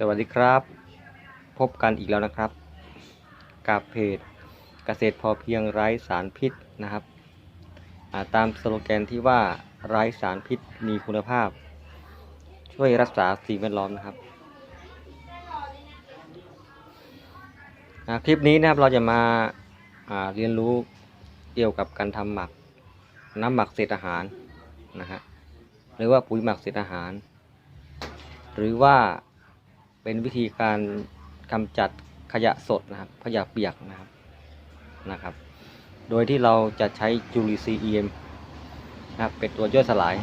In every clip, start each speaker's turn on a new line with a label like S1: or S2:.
S1: สวัสดีครับ พบกันอีกแล้วนะครับ กับเพจเกษตรพอเพียงไร้สารพิษนะครับาตามสโลแกนที่ว่าไร้สารพิษมีคุณภาพ ช่วยรักษาสิ่งแวดล้อมนะครับ คลิปนี้นะครับเราจะมาาเรียนรู้เกี่ยวกับการทำหมักน้ำหมักเศษอาหารนะฮะหรือว่าปุ๋ยหมักเศษอาหาร หรือว่า เป็นวิธีการกำจัดขยะสดนะครับ ขยะเปียกนะครับนะครับ โดยที่เราจะใช้จูลีซีเอ็มนะครับเป็นตัวย่อยสลาย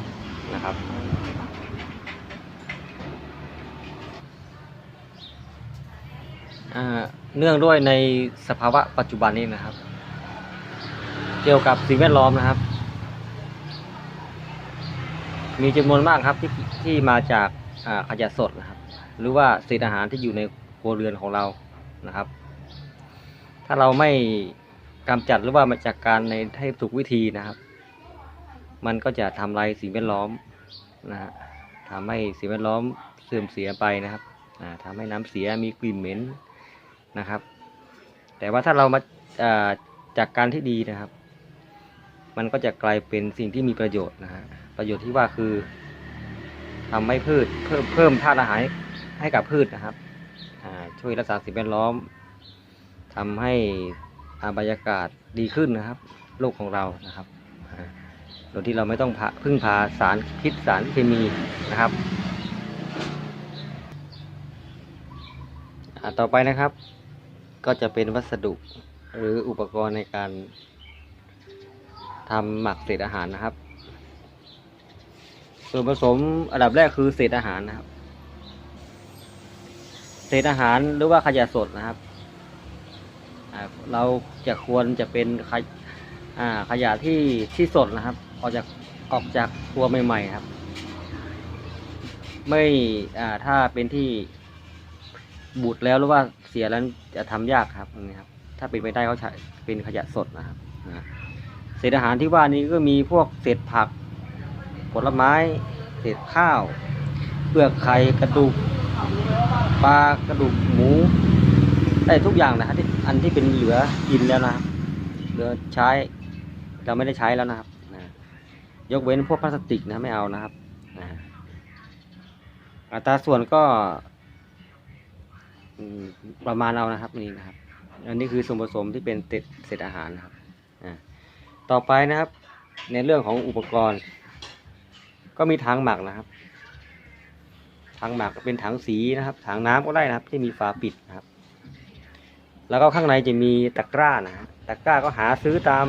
S1: นะครับเนื่องด้วยในสภาวะปัจจุบันนี้นะครับ เกี่ยวกับสิ่งแวดล้อมนะครับ มีจำนวนมากครับที่ที่มาจากขยะสดนะครับ หรือว่าเศษอาหารที่อยู่ในครัวเรือนของเรานะครับ ถ้าเราไม่กำจัดหรือว่ามาจากการในให้ถูกวิธีนะครับ มันก็จะทำลายสิ่งแวดล้อมนะฮะทำให้สิ่งแวดล้อมเสื่อมเสียไปนะครับอ่าทำให้น้ำเสียมีกลิ่นเหม็นนะครับ แต่ว่าถ้าเรามาอ่าจากการที่ดีนะครับ มันก็จะกลายเป็นสิ่งที่มีประโยชน์นะฮะประโยชน์ที่ว่าคือทำให้พืชเพิ่มเพิ่มธาตุอาหาร ให้กับพืชนะครับช่วยรักษาสิ่งแวดล้อมทำให้อาบรรยากาศดีขึ้นนะครับ โลกของเรานะครับโดยที่เราไม่ต้องพึ่งพาสารพิษสารเคมีนะครับต่อไปนะครับ ก็จะเป็นวัสดุหรืออุปกรณ์ในการทำหมักเศษอาหารนะครับ ส่วนผสมอันดับแรกคือเศษอาหารนะครับ ศษอาหารหรือว่าขยะสดนะครับ เราจะควรจะเป็นขยขยะที่ที่สดนะครับ ออกจากออกจากครัวใหม่ๆครับ ไม่ถ้าเป็นที่บูดแล้วหรือว่าเสียแล้วจะทำยากครับนนี้ครับ ถ้าเป็นไปได้เขาใช้เป็นขยะสดนะครับเศษอาหารที่ว่านี้ก็มีพวกเศษผัก ผลไม้ เศษข้าว เปลือกไข่กระดูก ปลากระดูกหมูได้ทุกอย่างนะครับที่อันที่เป็นเหลือกินแล้วนะครับ เหลือใช้เราไม่ได้ใช้แล้วนะครับนะยกเว้นพวกพลาสติกนะไม่เอานะครับนะอัตราส่วนก็ประมาณเอานะครับนี่นะครับ อันนี้คือส่วนผสมที่เป็นเศษอาหารนะครับต่อไปนะครับ ในเรื่องของอุปกรณ์ ก็มีถังหมักนะครับ ถังหมักก็เป็นถังสีนะครับ ถังน้ำก็ได้นะครับ ที่มีฝาปิดนะครับ แล้วก็ข้างในจะมีตะกร้านะฮะตะกร้าก็หาซื้อตาม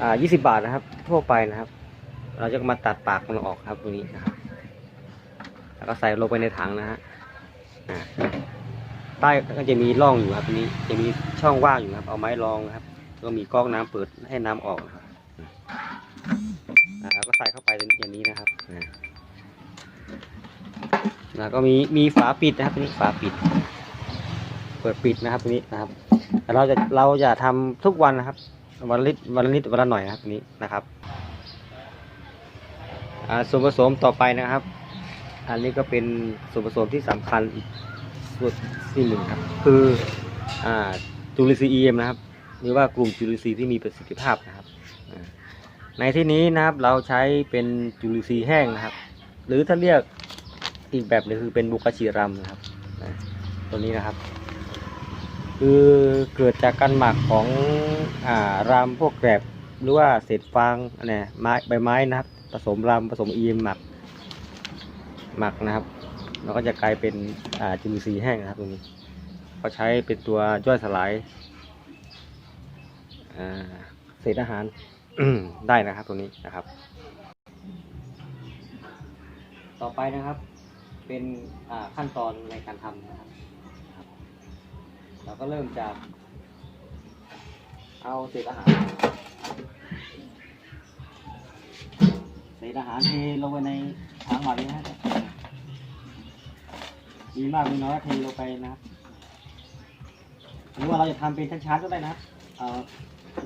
S1: อ่า20บาทนะครับ ทั่วไปนะครับ เราจะมาตัดปากมันออกครับตรงนี้นะครับ แล้วก็ใส่ลงไปในถังนะฮะใต้ก็จะมีร่องอยู่ครับตรงนี้จะมีช่องว่างอยู่ครับ เอาไม้รองนะครับก็มีก๊อกน้ำเปิดให้น้ำออกนะครับ แล้วก็มีมีฝาปิดนะครับตรงนี้ฝาปิด เปิดปิดนะครับตรงนี้นะครับเราจะเราจะทำทุกวันนะครับวันละนิดวันละนิดวันละหน่อยนะครับนี้นะครับส่วนผสมต่อไปนะครับ อันนี้ก็เป็นส่วนผสมที่สำคัญอีกส่วนที่หนึ่งครับ คืออจูลิซีเอ็มนะครับหรือว่ากลุ่มจุลินทรีย์ที่มีประสิทธิภาพนะครับในที่นี้นะครับเราใช้เป็นจุลินทรีย์แห้งนะครับ หรือถ้าเรียก อีกแบบนึงคือเป็นบุกชิรัมนะครับตัวนี้นะครับ คือเกิดจากการหมักของอ่ารามพวกแกรบหรือว่าเศษฟางอะไรไม้ใบไม้นะครับ ผสมรามผสมอีมหมัก หมักนะครับแล้วก็จะกลายเป็นอ่าจุลินทรีย์แห้งนะครับตรงนี้เขาใช้เป็นตัวย่อยสลายเศษอาหารได้นะครับตัวนี้นะครับ ต่อไปนะครับ เป็นขั้นตอนในการทำนะครับ เราก็เริ่มจาก เอาเศษอาหารเศษอาหารเทลงไปในถังหมักนี้นะครับมีมากมีน้อยเทลงไปนะครับหรือว่าเราจะทำเป็นชั้นๆก็ได้นะครับ เอา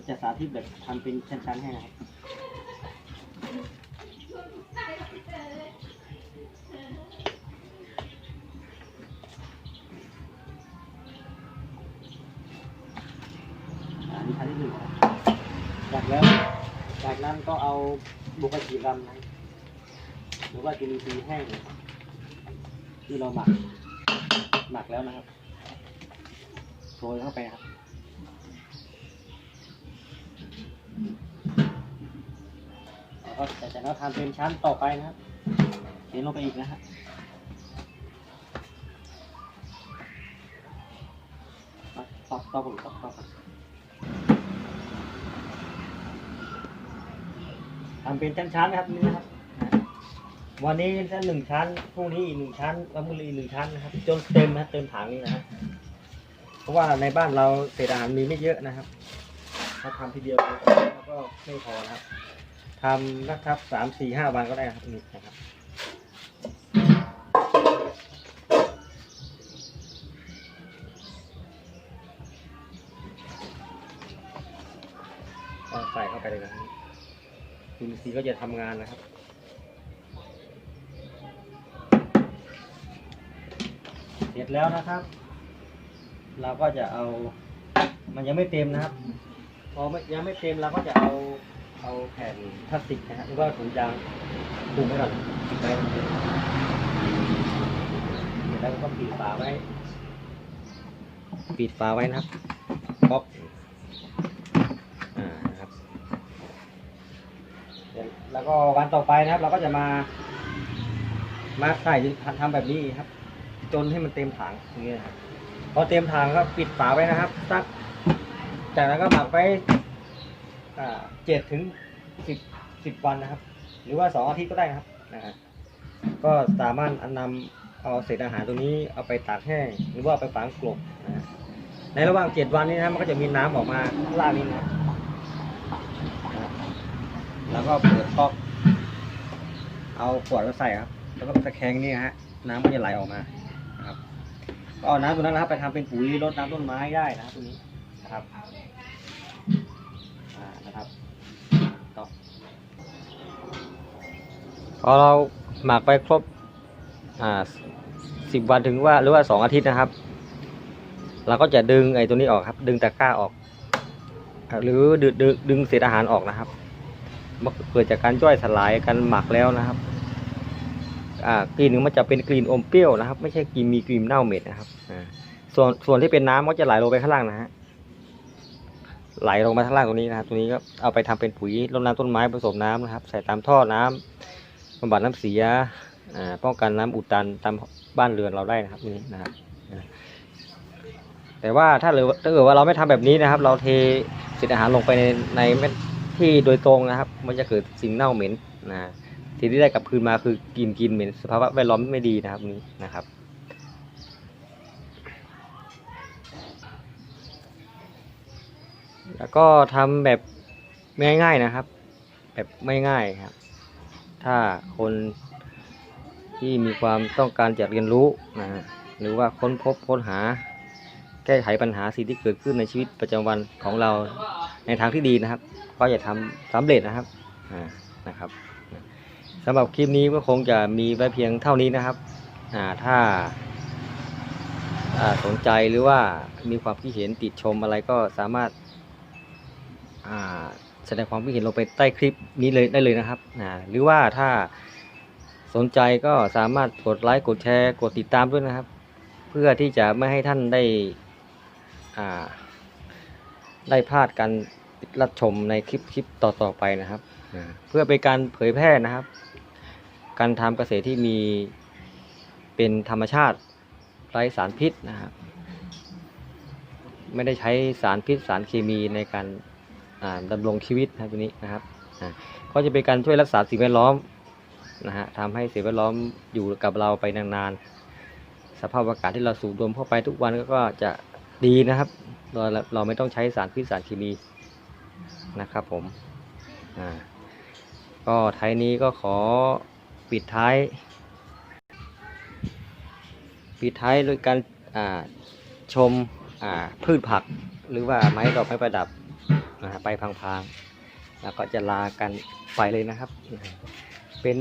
S1: จะสาธิตแบบทำเป็นชั้นๆให้นะครับ คือชั้นที่หนึ่งจากแล้ว จากนั้นก็เอาบุกจีรำนะหรือว่าจุลินทรีย์แห้งที่เราหมัก หมักแล้วนะครับโรยเข้าไปครับแล้วก็จากนั้นทำเป็นชั้นต่อไปนะครับเขียนลงไปอีกนะฮะต่อต่อผมต่อตอครับ ทำเป็นชั้นๆนะครับนี่นะครับ วันนี้ชั้นหนึ่งชั้นพรุ่งนี้อีกหนึ่งชั้นแล้วมื้อนี้อีกหนึ่งชั้นนะครับจนเต็มนะเต็มถังนี่นะฮะเพราะว่าในบ้านเราเศษอาหารมีไม่เยอะนะครับถ้าทำทีเดียวแล้วก็ไม่พอนะครับทำนะครับสามสี่ห้าวันก็ได้นะครับนี่นะครับใส่เข้าไปเลยนะครับ จุลินทรีย์ก็จะทำงานนะครับ เสร็จแล้วนะครับ เราก็จะเอา มันยังไม่เต็มนะครับ พอไม่ยังไม่เต็มเราก็จะเอาเอาแผ่นพลาสติกนะฮะหรือว่าถุงยางคลุมไว้ก่อนปิดไว้เสร็จแล้วก็ปิดฝาไว้ ปิดฝาไว้นะครับป๊อปอ่านะครับเดี๋ยว แล้วก็วันต่อไปนะครับ เราก็จะมา มาใส่ทำแบบนี้ครับ จนให้มันเต็มถังอย่างเงี้ยครับพอเต็มถังก็ปิดฝาไว้นะครับสักจากนั้นก็หมักไว้เจ็ดถึงสิบสิบวันนะครับ หรือว่าสองอาทิตย์ก็ได้นะครับนะฮะก็สามารถนำเอาเศษอาหารตัวนี้เอาไปตากแห้งหรือว่าไปฝังกลบนะในระหว่างเจ็ดวันนี้นะครับมันก็จะมีน้ำออกมาข้าล่านี้นะครับนะฮะ แล้วก็เปิดก๊อกเอาขวดมาใส่ครับ แล้วก็ตะแคงนี่ฮะ น้ำก็จะไหลออกมานะครับก็เอาน้ำตัวนั้นนะครับ ไปทำเป็นปุ๋ยรดน้ำต้นไม้ได้นะครับตัวนี้นะครับอ่านะครับต่อพอเราหมักไปครบอ่าสิบวันถึงว่าหรือว่าสองอาทิตย์นะครับ เราก็จะดึงไอ้ตัวนี้ออกครับ ดึงตะกร้าออก หรือดึงดึงดึงเศษอาหารออกนะครับ เกิดจากการย่อยสลายการหมักแล้วนะครับอ่ากลิ่นมันจะเป็นกลิ่นอมเปรี้ยวนะครับ ไม่ใช่กลิ่นมีกลิ่นเน่าเหม็ดนะครับส่วนส่วนที่เป็นน้ำก็จะไหลลงไปข้างล่างนะฮะไหลลงมาข้างล่างตรงนี้นะครับตรงนี้ก็เอาไปทำเป็นปุ๋ยรดน้ำต้นไม้ผสมน้ำนะครับ ใส่ตามท่อน้ำบำบัดน้ำเสียป้องกันน้ำอุดตันตามบ้านเรือนเราได้นะครับนี่นะครับแต่ว่าถ้าเหลือถ้าเกิดว่าเราไม่ทำแบบนี้นะครับ เราเทเศษอาหารลงไปในในเม็ด ที่โดยตรงนะครับ มันจะเกิดสิ่งเน่าเหม็นนะสิ่งที่ได้กลับคืนมาคือกลิ่นกินเหม็นสภาพแวดล้อมไม่ดีนะครับนี่นะครับ แล้วก็ทำแบบง่ายๆนะครับ แบบไม่ง่ายครับ ถ้าคนที่มีความต้องการจะเรียนรู้นะฮะหรือว่าค้นพบค้นหา แก้ไขปัญหาสิ่งที่เกิดขึ้นในชีวิตประจำวันของเรา ในทางที่ดีนะครับ ก็จะทำสำเร็จนะครับอ่านะครับสำหรับคลิปนี้ก็คงจะมีไว้เพียงเท่านี้นะครับอ่าถ้าสนใจหรือว่ามีความคิดเห็นติดชมอะไรก็สามารถแสดงความคิดเห็นลงไปใต้คลิปนี้เลยได้เลยนะครับหรือว่าถ้าสนใจก็สามารถกดไลค์กดแชร์กดติดตามด้วยนะครับ เพื่อที่จะไม่ให้ท่านได้ได้พลาดกา รรับชมในคลิปคลิปต่อๆไปนะครับอ่าเพื่อเป็นการเผยแพร่นะครับ การทำเกษตรที่มีเป็นธรรมชาติไร้สารพิษนะครับไม่ได้ใช้สารพิษสารเคมีในการอ่าดำรงชีวิตนะครับตัวนี้นะครับอ่าก็จะเป็นการช่วยรักษาสิ่งแวดล้อมนะฮะทำให้สิ่งแวดล้อมอยู่กับเราไปนานๆสภาพอากาศที่เราสูดดมเข้าไปทุกวันก็จะดีนะครับ เราเราไม่ต้องใช้สารพิษสารเคมี นะครับผมอ่าก็ท้ายนี้ก็ขอปิดท้าย ปิดท้ายโดยการอ่าชมอ่าพืชผักหรือว่าไม้ดอกไม้ประดับนะฮะไปพังๆ แล้วก็จะลากันไปเลยนะครับ เป็น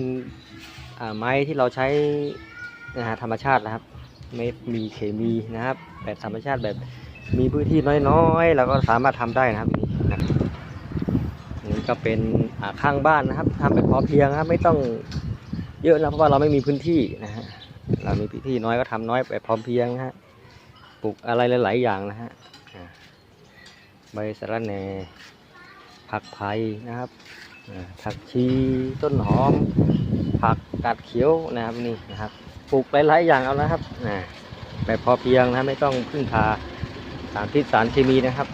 S1: อ่าไม้ที่เราใช้นะฮะธรรมชาตินะครับ ไม่มีเคมีนะครับ แบบธรรมชาติแบบมีพื้นที่น้อยๆเราก็สามารถทำได้นะครับนี ก็เป็นข้างบ้านนะครับทำแบบพอเพียงครับไม่ต้องเยอะนะเพราะว่าเราไม่มีพื้นที่นะฮะเรามีพื้นที่น้อยก็ทำน้อยแบบพอเพียงฮะปลูกอะไรหลาย ๆ อย่างนะฮะใบสะระแหน่ผักไผ่นะครับผักชีต้นหอม ผักกาดเขียวนะครับนี่นะครับปลูกหลาย ๆ อย่างเอานะครับอ่าแบบพอเพียงนะไม่ต้องพึ่งพาสารพิษสารเคมีนะครับ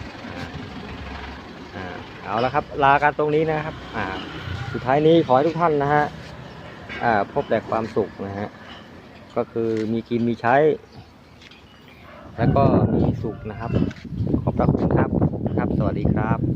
S1: เอาละครับ ลากันตรงนี้นะครับ อ่า สุดท้ายนี้ขอให้ทุกท่านนะฮะ อ่า พบแต่ความสุขนะฮะ ก็คือมีกินมีใช้ แล้วก็มีสุขนะครับ ขอบพระคุณครับครับ สวัสดีครับ